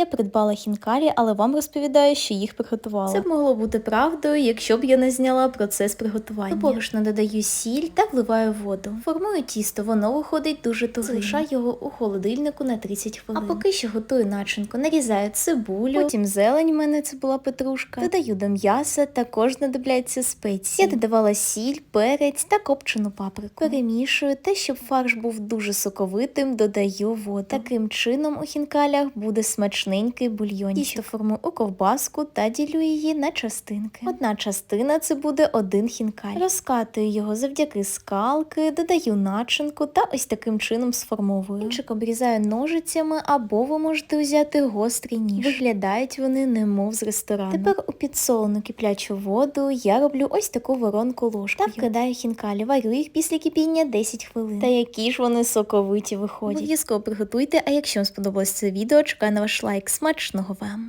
Я придбала хінкалі, але вам розповідаю, що їх приготувала. Це б могло бути правдою, якщо б я не зняла процес приготування. До борошна додаю сіль та вливаю воду. Формую тісто, воно виходить дуже тугим. Залишаю його у холодильнику на 30 хвилин. А поки що готую начинку, нарізаю цибулю, потім зелень, в мене це була петрушка. Додаю до м'яса, також знадобляться спеції. Я додавала сіль, перець та копчену паприку. Перемішую те, щоб фарш був дуже соковитим, додаю воду. Таким чином у хінкалях буде смачненький бульйончик. Тісто формую у ковбаску та ділю її на частинки. Одна частина це буде один хінкаль. Розкатую його завдяки скалки, додаю начинку та ось таким чином сформовую. Кінчик обрізаю ножицями або ви можете взяти гострий ніж. Виглядають вони немов з ресторану. Тепер у підсолену киплячу воду я роблю ось таку воронку ложкою. Та вкидаю хінкалі, варю їх після кипіння 10 хвилин. Та які ж вони соковиті виходять. Обов'язково приготуйте, а якщо вам сподобалось це відео, чекаю на ваш Смачного вам!